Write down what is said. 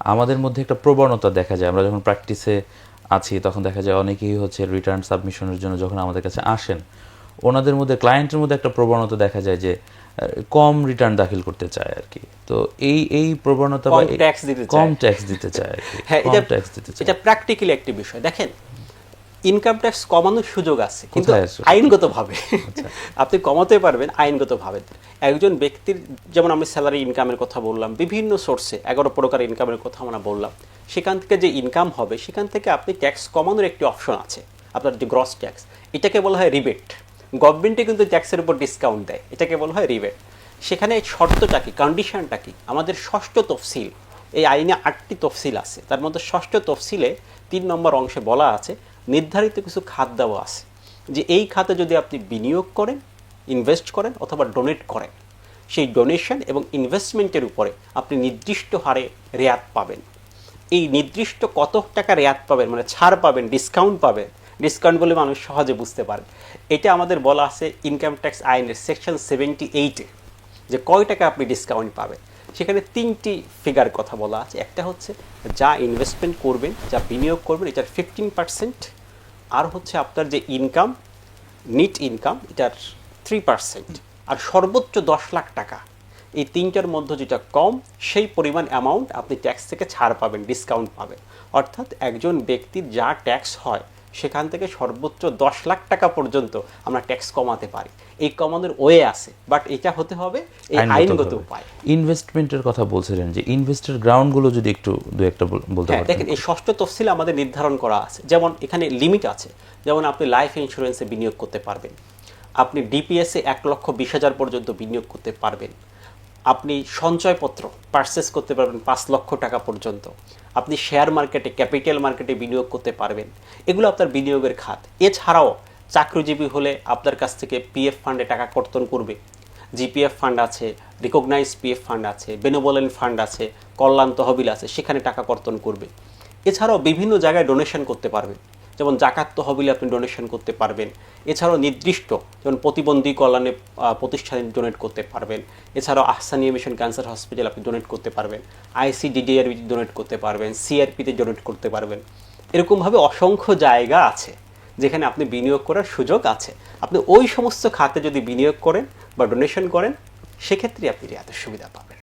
আমাদের মধ্যে একটা প্রবণতা দেখা যায়। আমরা যখন প্র্যাকটিসে আছি তখন দেখা যায় অনেকেই হচ্ছে রিটার্ন সাবমিশনের জন্য যখন আমাদের কাছে আসেন ওনাদের মধ্যে ক্লায়েন্টের মধ্যে একটা প্রবণতা দেখা যায় যে কম রিটার্ন দাখিল করতে চায় আর কি। তো এই এই প্রবণতা বা কম দিতে। কম ট্যাক্স দিতে চায় আর কি। হ্যাঁ এটা ট্যাক্স দিতে চায়। এটা প্র্যাকটিক্যালি একটি বিষয়। দেখেন ইনকাম ট্যাক্স কমানোর সুযোগ আছে কিন্তু? আইনগতভাবে। আচ্ছা। আপনি কমাতে পারবেন আইনগতভাবে। একজন ব্যক্তির যেমন আমি স্যালারি ইনকামের কথা বললাম বিভিন্ন সোর্সে এগারো প্রকার ইনকামের কথা আমরা বললাম। সেখান থেকে যে ইনকাম হবে সেখান থেকে আপনি ট্যাক্স কমানোর একটি অপশন আছে আপনার যে গ্রস ট্যাক্স এটাকে বলা হয় রিবেট গভর্নমেন্টে কিন্তু ট্যাক্সের উপর ডিসকাউন্ট দেয় এটাকে বলা হয় রিবেট সেখানে শর্তটা কি কন্ডিশনটা কি? আমাদের ষষ্ঠ তফসিল এই আইনে আটটি তফসিল আছে। তার মধ্যে ষষ্ঠ তফসিলে তিন নম্বর অংশে বলা আছে নির্ধারিত কিছু খাত দেওয়া আছে, যে এই খাতে যদি আপনি বিনিয়োগ করেন ইনভেস্ট করেন অথবা ডোনেট করেন, সেই ডোনেশন এবং ইনভেস্টমেন্টের উপরে আপনি নির্দিষ্ট হারে রেয়াত পাবেন। এই নির্দিষ্ট কত টাকা রেয়াত পাবেন মানে ছাড় পাবেন ডিসকাউন্ট পাবেন ডিসকাউন্ট বলে মানুষ সহজে বুঝতে পারে। এটা আমাদের বলা আছে ইনকাম ট্যাক্স আইনের সেকশন সেভেন্টি এইটে যে কয় টাকা আপনি ডিসকাউন্ট পাবেন। সেখানে তিনটি ফিগার কথা বলা আছে। একটা হচ্ছে যা ইনভেস্টমেন্ট করবেন, যা বিনিয়োগ করবেন, এটার ফিফটিন পার্সেন্ট আর হচ্ছে আপনার যে ইনকাম নিট ইনকাম এটার থ্রি পার্সেন্ট আর সর্বোচ্চ দশ লাখ টাকা। এই তিনটার মধ্যে যেটা কম, সেই পরিমাণ অ্যামাউন্ট আপনি ট্যাক্স থেকে ছাড় পাবেন ডিসকাউন্ট পাবেন। অর্থাৎ একজন ব্যক্তির যা ট্যাক্স হয় সেখান থেকে সর্বোচ্চ দশ লাখ টাকা পর্যন্ত আমরা ট্যাক্স কমাতে পারি। এই কমানোর ওয়ে আছে বাট এটা হতে হবে এই আইনগত উপায়। ইনভেস্টমেন্টের কথা বলছিলেন যে ইনভেস্টের গ্রাউন্ডগুলো যদি একটু দু একটা বল- বলতে হ্যাঁ দেখেন এই ষষ্ঠ তফসিল আমাদের নির্ধারণ করা আছে। যেমন এখানে লিমিট আছে। যেমন আপনি লাইফ ইন্স্যুরেন্সে বিনিয়োগ করতে পারবেন। আপনি ডিপিএসে এক লক্ষ বিশ হাজার পর্যন্ত বিনিয়োগ করতে পারবেন। আপনি সঞ্চয়পত্র পারচেস করতে পারবেন পাঁচ লক্ষ টাকা পর্যন্ত। আপনি শেয়ার মার্কেটে ক্যাপিটাল মার্কেটে বিনিয়োগ করতে পারবেন। এগুলো আপনার বিনিয়োগের খাত। এছাড়াও চাকরিজীবী হলে আপনার কাছ থেকে পিএফ ফান্ডে টাকা কর্তন করবে। জিপিএফ ফান্ড আছে রিকগনাইজ পিএফ ফান্ড আছে বেনোবলেন ফান্ড আছে, কল্যাণ তহবিল আছে, সেখানে টাকা কর্তন করবে। এছাড়াও বিভিন্ন জায়গায় ডোনেশন করতে পারবেন। যেমন জাকাত তহবিলে আপনি ডোনেশন করতে পারবেন। এছাড়াও নির্দিষ্ট যেমন প্রতিবন্ধী কল্যাণে প্রতিষ্ঠানে ডোনেট করতে পারবেন। এছাড়াও আহসানিয়া মিশন ক্যান্সার হসপিটাল আপনি ডোনেট করতে পারবেন। আইসিডিডিআর ডোনেট করতে পারবেন। সিআরপিতে ডোনেট করতে পারবেন। এরকমভাবে অসংখ্য জায়গা আছে, যেখানে আপনি বিনিয়োগ করার সুযোগ আছে। আপনি ওই সমস্ত খাতে যদি বিনিয়োগ করেন বা ডোনেশন করেন, সেক্ষেত্রে আপনি রিয়াতের সুবিধা পাবেন।